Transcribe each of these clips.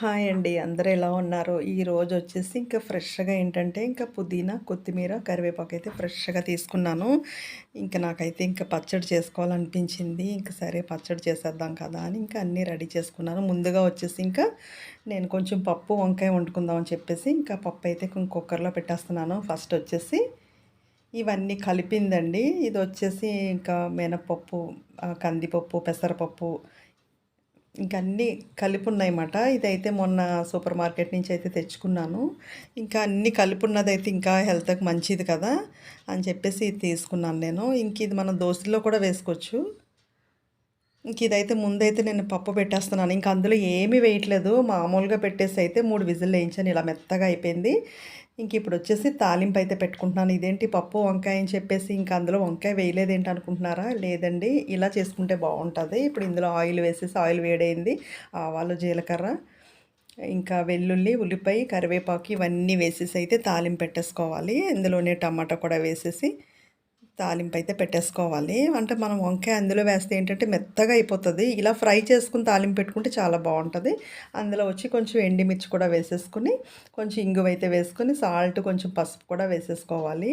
Hi అండి. అందరూ ఎలా ఉన్నారు? ఈరోజు వచ్చేసి ఇంకా ఫ్రెష్గా ఏంటంటే ఇంకా పుదీనా కొత్తిమీర కరివేపాకు అయితే ఫ్రెష్గా తీసుకున్నాను. ఇంకా నాకైతే ఇంకా పచ్చడి చేసుకోవాలనిపించింది. ఇంకా సరే పచ్చడి చేసేద్దాం కదా అని ఇంకా అన్నీ రెడీ చేసుకున్నాను. ముందుగా వచ్చేసి ఇంకా నేను కొంచెం పప్పు వంకాయ వండుకుందామని చెప్పేసి ఇంకా పప్పు అయితే కుక్కర్లో పెట్టేస్తున్నాను. ఫస్ట్ వచ్చేసి ఇవన్నీ కలిపిందండి. ఇది వచ్చేసి ఇంకా మినపప్పు కందిపప్పు పెసరపప్పు ఇంకా అన్నీ కలిపి ఉన్నాయన్నమాట ఇదైతే మొన్న సూపర్ మార్కెట్ నుంచి అయితే తెచ్చుకున్నాను. ఇంకా అన్నీ కలిపి ఉన్నదైతే ఇంకా హెల్త్కి మంచిది కదా అని చెప్పేసి ఇది తీసుకున్నాను నేను. ఇంక ఇది మనం దోశలో కూడా వేసుకోవచ్చు. ఇంక ఇదైతే ముందైతే నేను పప్పు పెట్టేస్తున్నాను. ఇంకా అందులో ఏమీ వేయట్లేదు. మామూలుగా పెట్టేసి అయితే మూడు విజిల్ వేయించాను. ఇలా మెత్తగా అయిపోయింది. ఇంక ఇప్పుడు వచ్చేసి తాలింపు అయితే పెట్టుకుంటున్నాను. ఇదేంటి పప్పు వంకాయ అని చెప్పేసి ఇంకా అందులో వంకాయ వేయలేదేంటి అనుకుంటున్నారా? లేదండి. ఇలా చేసుకుంటే బాగుంటుంది. ఇప్పుడు ఇందులో ఆయిల్ వేసేసి ఆయిల్ వేడైంది. ఆవాలు జీలకర్ర ఇంకా వెల్లుల్లి ఉల్లిపాయ కరివేపాకు ఇవన్నీ వేసేసి అయితే తాలింపు పెట్టేసుకోవాలి. ఇందులోనే టమాటా కూడా వేసేసి తాలింపు అయితే పెట్టేసుకోవాలి. అంటే మనం వంకాయ అందులో వేస్తే ఏంటంటే మెత్తగా అయిపోతుంది. ఇలా ఫ్రై చేసుకుని తాలింపు పెట్టుకుంటే చాలా బాగుంటుంది. అందులో వచ్చి కొంచెం ఎండిమిర్చి కూడా వేసేసుకుని కొంచెం ఇంగువ అయితే వేసుకొని సాల్ట్ కొంచెం పసుపు కూడా వేసేసుకోవాలి.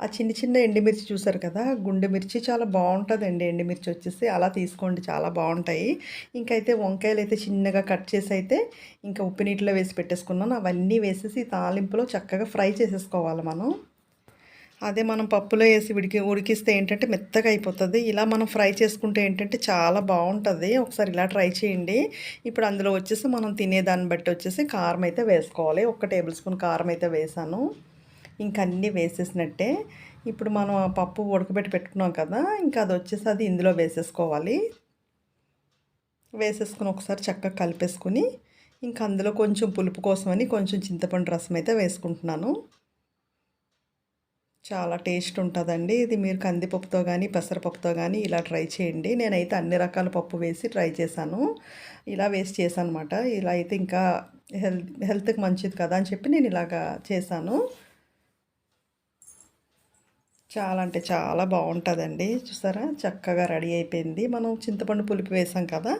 ఆ చిన్న చిన్న ఎండిమిర్చి చూసారు కదా? గుండె మిర్చి చాలా బాగుంటుందండి ఎండిమిర్చి వచ్చేసి. అలా తీసుకోండి చాలా బాగుంటాయి. ఇంకైతే వంకాయలు అయితే చిన్నగా కట్ చేసి అయితే ఇంకా ఉప్పు నీటిలో వేసి పెట్టేసుకున్నాను. అవన్నీ వేసేసి తాలింపులో చక్కగా ఫ్రై చేసేసుకోవాలి మనం. అదే మనం పప్పులో వేసి ఉడికి ఉడికిస్తే ఏంటంటే మెత్తగా అయిపోతుంది. ఇలా మనం ఫ్రై చేసుకుంటే ఏంటంటే చాలా బాగుంటుంది. ఒకసారి ఇలా ట్రై చేయండి. ఇప్పుడు అందులో వచ్చేసి మనం తినేదాన్ని బట్టి వచ్చేసి కారం అయితే వేసుకోవాలి. ఒక టేబుల్ స్పూన్ కారం అయితే వేసాను. ఇంక అన్నీ వేసేసినట్టే. ఇప్పుడు మనం ఆ పప్పు ఉడకబెట్టి పెట్టుకున్నాం కదా ఇంకా అది వచ్చేసి అది ఇందులో వేసేసుకోవాలి. వేసేసుకుని ఒకసారి చక్కగా కలిపేసుకుని ఇంకా అందులో కొంచెం పులుపు కోసమని కొంచెం చింతపండు రసం అయితే వేసుకుంటున్నాను. చాలా టేస్ట్ ఉంటుందండి. ఇది మీరు కందిపప్పుతో కానీ పెసరపప్పుతో కానీ ఇలా ట్రై చేయండి. నేనైతే అన్ని రకాల పప్పు వేసి ట్రై చేశాను. ఇలా వేసి చేశాను అనమాట ఇలా అయితే ఇంకా హెల్త్ హెల్త్కి మంచిది కదా అని చెప్పి నేను ఇలాగా చేశాను. చాలా అంటే చాలా బాగుంటుందండి. చూసారా? చక్కగా రెడీ అయిపోయింది. మనం చింతపండు పులిపి వేసాం కదా?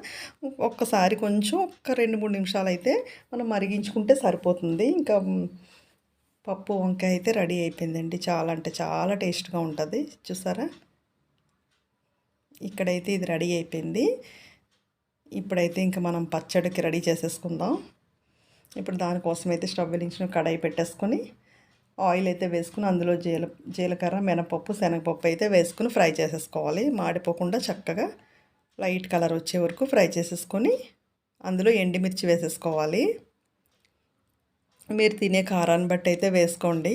ఒక్కసారి కొంచెం ఒక్క రెండు మూడు నిమిషాలు అయితే మనం మరిగించుకుంటే సరిపోతుంది. ఇంకా పప్పు వంకాయ అయితే రెడీ అయిపోయిందండి. చాలా అంటే చాలా టేస్ట్గా ఉంటుంది. చూసారా? ఇక్కడైతే ఇది రెడీ అయిపోయింది. ఇప్పుడైతే ఇంకా మనం పచ్చడికి రెడీ చేసేసుకుందాం. ఇప్పుడు దానికోసం అయితే స్టవ్ వెలించిన కడాయి పెట్టేసుకొని ఆయిల్ అయితే వేసుకుని అందులో జీల జీలకర్ర మినపప్పు శనగపప్పు అయితే వేసుకుని ఫ్రై చేసేసుకోవాలి. మాడిపోకుండా చక్కగా లైట్ కలర్ వచ్చే వరకు ఫ్రై చేసేసుకొని అందులో ఎండిమిర్చి వేసేసుకోవాలి. మీరు తినే కారాన్ని బట్టి అయితే వేసుకోండి.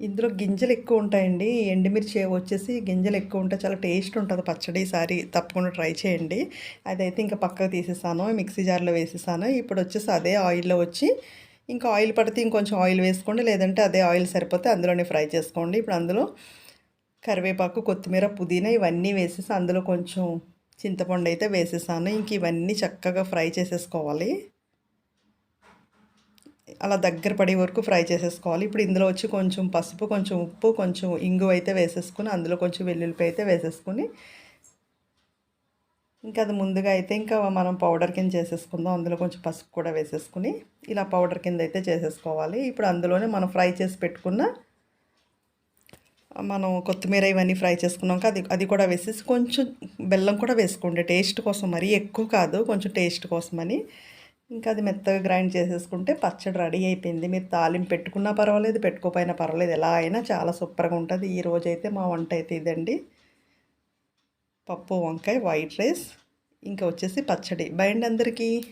ఇందులో గింజలు ఎక్కువ ఉంటాయండి. ఎండుమిర్చి వచ్చేసి గింజలు ఎక్కువ ఉంటాయి చాలా టేస్ట్ ఉంటుంది పచ్చడి. ఈసారి తప్పకుండా ట్రై చేయండి. అదైతే ఇంకా పక్కకు తీసేసాను. మిక్సీ జార్లో వేసేసాను. ఇప్పుడు వచ్చేసి అదే ఆయిల్లో వచ్చి ఇంకా ఆయిల్ పడితే ఇంకొంచెం ఆయిల్ వేసుకోండి. లేదంటే అదే ఆయిల్ సరిపోతే అందులోనే ఫ్రై చేసుకోండి. ఇప్పుడు అందులో కరివేపాకు కొత్తిమీర పుదీనా ఇవన్నీ వేసేసి అందులో కొంచెం చింతపండు అయితే వేసేసాను. ఇంక ఇవన్నీ చక్కగా ఫ్రై చేసేసుకోవాలి. అలా దగ్గర పడే వరకు ఫ్రై చేసేసుకోవాలి. ఇప్పుడు ఇందులో వచ్చి కొంచెం పసుపు కొంచెం ఉప్పు కొంచెం ఇంగు అయితే వేసేసుకుని అందులో కొంచెం వెల్లుల్లిపాయ అయితే వేసేసుకుని ఇంకా అది ముందుగా అయితే ఇంకా మనం పౌడర్ కింద చేసేసుకుందాం. అందులో కొంచెం పసుపు కూడా వేసేసుకుని ఇలా పౌడర్ కింద అయితే చేసేసుకోవాలి. ఇప్పుడు అందులోనే మనం ఫ్రై చేసి పెట్టుకున్న మనం కొత్తిమీర ఇవన్నీ ఫ్రై చేసుకున్నాక అది అది కూడా వేసేసి కొంచెం బెల్లం కూడా వేసుకోండి. టేస్ట్ కోసం మరీ ఎక్కువ కాదు కొంచెం టేస్ట్ కోసమని ఇంకా అది మెత్తగా గ్రైండ్ చేసేసుకుంటే పచ్చడి రెడీ అయిపోయింది. మీరు తాలింపు పెట్టుకున్నా పర్వాలేదు పెట్టుకోపోయినా పర్వాలేదు. ఎలా అయినా చాలా సూపర్గా ఉంటుంది. ఈ రోజైతే మా వంట అయితే ఇదండి. పప్పు వంకాయ వైట్ రైస్. ఇంకా వచ్చేసి పచ్చడి. బయండి అందరికీ.